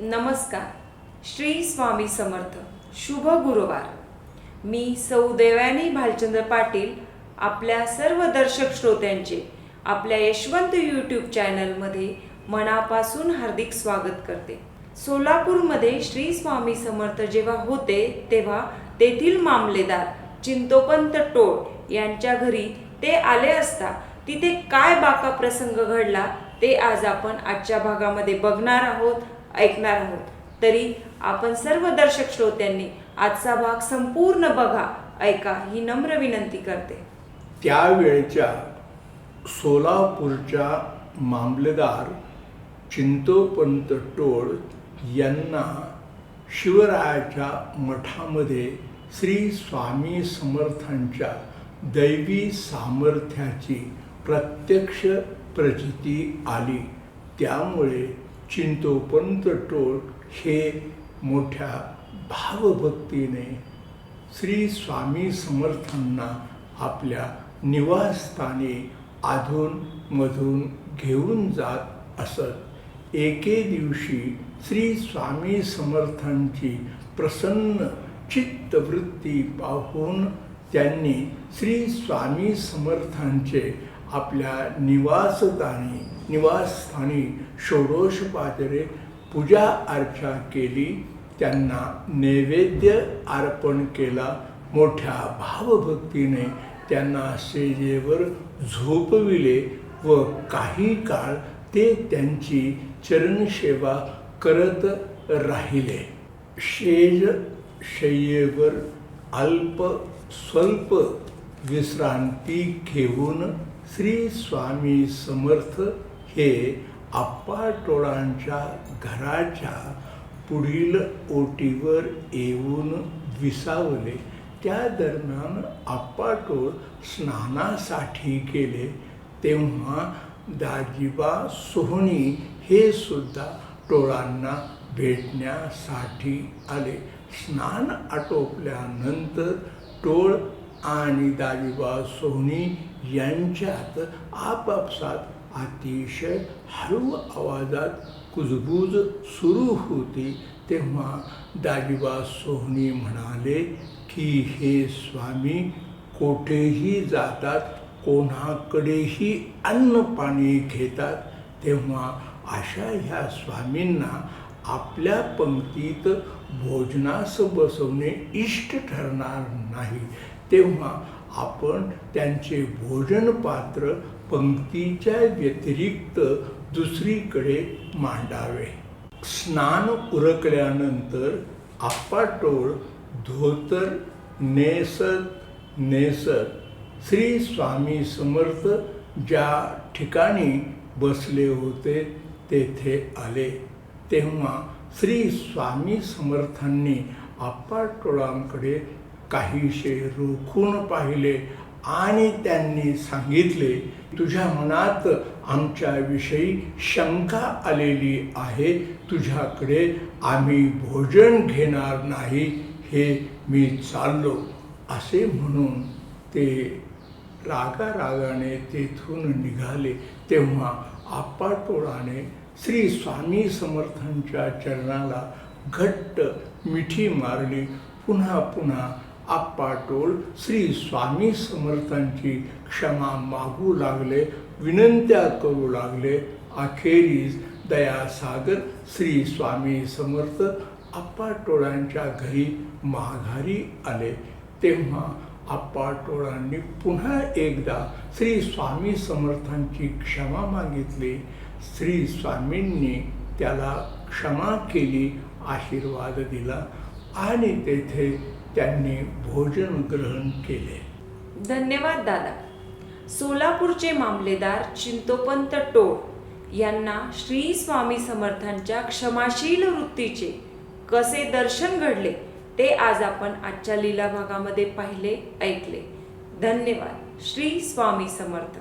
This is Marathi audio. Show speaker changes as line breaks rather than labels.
नमस्कार. श्री स्वामी समर्थ. शुभ गुरुवार. मी सौ देवयानी भालचंद्र पाटील आपल्या सर्व दर्शक श्रोत्यांचे आपल्या यशवंत यूट्यूब चॅनलमध्ये मनापासून हार्दिक स्वागत करते. सोलापूरमध्ये श्री स्वामी समर्थ जेव्हा होते तेव्हा तेथील मामलेदार चिंतोपंत टोळ यांच्या घरी ते आले असता तिथे काय बाका प्रसंग घडला ते आज आपण आजच्या भागामध्ये बघणार आहोत. ऐकणार आहोत. तरी आपण सर्व दर्शक श्रोत्यांनी आजचा भाग संपूर्ण बघा. ऐका ही नम्र विनंती करते.
त्यावेळच्या सोलापूरच्या मामलेदार चिंतोपंत टोळ यांना शिवरायाच्या मठामध्ये श्री स्वामी समर्थांच्या दैवी सामर्थ्याची प्रत्यक्ष प्रचिती आली. त्यामुळे चिंतोपंत टोळ हे मोठ्या भावभक्तीने श्री स्वामी समर्थांना आपल्या निवासस्थानी अधूनमधून घेऊन जात असत. एके दिवशी श्री स्वामी समर्थांची प्रसन्न चित्तवृत्ती पाहून त्यांनी श्री स्वामी समर्थांचे आपल्या निवासस्थानी निवासस्थानी षोडशोपाचारे पूजा अर्चा केली. त्यांना नैवेद्य अर्पण केला. मोठ्या भावभक्तीने त्यांना सेजेवर झोपविले व काही काळ ते त्यांची चरणसेवा करत राहिले. शेज शय्येवर अल्प स्वल्प विश्रांती घेऊन श्री स्वामी समर्थ हे आप्पा टोळांच्या घराच्या पुढील ओटीवर येऊन विसावले. त्या दरम्यान आप्पाटोळ स्नानासाठी गेले. तेव्हा दाजीबा सोहणी हे सुद्धा टोळांना भेटण्यासाठी आले. स्नान आटोपल्यानंतर टोळ आणि दाजीबा सोहनी यांच्यात आपापसात अतिशय हळू आवाजात कुजबूज सुरू होती. तेव्हा दाजीबा सोहनी म्हणाले की हे स्वामी कोठेही जातात कोणाकडेही अन्न पाणी घेतात तेव्हा अशा ह्या स्वामींना आपल्या पंक्तीत भोजनास बसवणे इष्ट ठरणार नाही. तेव्हा आपण त्यांचे भोजनपात्र पंक्तीच्या व्यतिरिक्त दुसरीकडे मांडावे. स्नान उरकल्यानंतर आप्पाटोळ धोतर नेसत नेसत श्री स्वामी समर्थ ज्या ठिकाणी बसले होते तेथे आले. तेव्हा श्री स्वामी समर्थांनी आप्पाटोळांकडे काहीशे रोखून पाहिले आणि त्यांनी सांगितले तुझ्या मनात आमच्याविषयी शंका आलेली आहे. तुझ्याकडे आम्ही भोजन घेणार नाही. हे मी चाललो. असे म्हणून ते रागारागाने तेथून निघाले. तेव्हा आपाटोळाने श्री स्वामी समर्थांच्या चरणाला घट्ट मिठी मारली. पुन्हा पुन्हा आप्पाटोल श्री स्वामी समर्थांची क्षमा मागू लागले विनंत्या करू लागले. अखेरीस दयासागर श्री स्वामी समर्थ आप्पाटोळांच्या घरी माघारी आले. तेव्हा आप्पाटोळांनी पुन्हा एकदा श्री स्वामी समर्थांची क्षमा मागितली. श्री स्वामींनी त्याला क्षमा केली आशीर्वाद दिला. आणि तेथे त्यांनी भोजन ग्रहण केले.
धन्यवाद दादा. सोलापूरचे मामलेदार चिंतोपंत टोळ यांना श्री स्वामी समर्थांच्या क्षमाशील वृत्तीचे कसे दर्शन घडले ते आज आपण आजच्या लीला भागामध्ये पाहिले ऐकले. धन्यवाद. श्री स्वामी समर्थ.